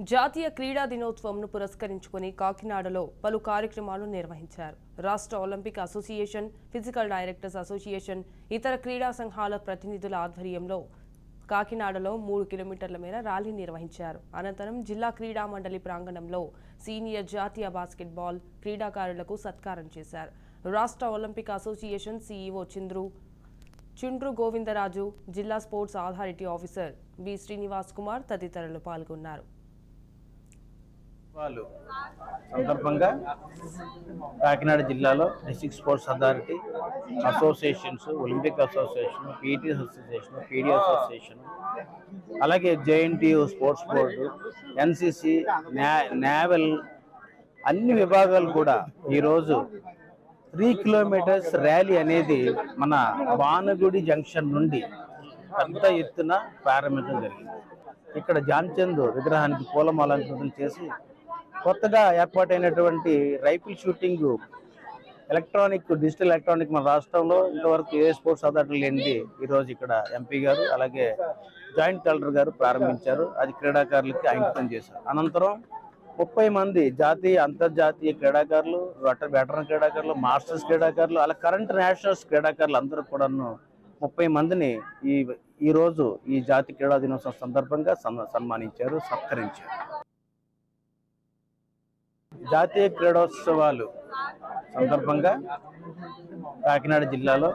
జాతీయ క్రీడా దినోత్సవంను పురస్కరించుకుని కాకినాడలో పలు కార్యక్రమాలు నిర్వహించారు. రాష్ట్ర Olympic association physical directors association ఇతర క్రీడా సంఘాల ప్రతినిధుల ఆధ్వర్యంలో కాకినాడలో మూడు కిలోమీటర్ల మేర ర్యాలీ నిర్వహించారు. అనంతరం జిల్లా క్రీడా మండలి ప్రాంగణంలో సీనియర్ జాతీయ బాస్కెట్బాల్ క్రీడాకారులకు సత్కారం చేశారు. రాష్ట్ర Olympic association CEO Chandru Chundru Govindaraju జిల్లా sports authority officer B Srinivas Kumar తదితరులు పాల్గొన్నారు. వాళ్ళు సందర్భంగా కాకినాడ జిల్లాలో district sports authority associations Olympic association PT association PD association అలాగే JNTU sports board NCC naval అన్ని విభాగాలు కూడా ఈరోజు త్రీ కిలోమీటర్స్ ర్యాలీ అనేది మన వానగుడి జంక్షన్ నుండి పెద్ద ఎత్తున ప్రారంభించడం జరిగింది. ఇక్కడ జాన్చంద్ విగ్రహానికి పూలమాలంకృతం చేసి కొత్తగా ఏర్పాటైనటువంటి rifle shooting electronic digital electronic మన రాష్ట్రంలో ఇంతవరకు ఏ స్పోర్ట్స్ అథారిటీ లేనిది ఈరోజు ఇక్కడ ఎంపీ గారు అలాగే జాయింట్ కలెక్టర్ గారు ప్రారంభించారు. అది క్రీడాకారులకి అంకితం చేశారు. అనంతరం ముప్పై మంది జాతీయ అంతర్జాతీయ క్రీడాకారులు వెటరన్ క్రీడాకారులు మాస్టర్స్ క్రీడాకారులు అలా కరెంట్ నేషనల్స్ క్రీడాకారులు అందరూ కూడాను ముప్పై మందిని ఈ ఈరోజు ఈ జాతీయ క్రీడా దినోత్సవం సందర్భంగా సన్మానించారు సత్కరించారు. జాతీయ క్రీడోత్సవాలు సందర్భంగా కాకినాడ జిల్లాలో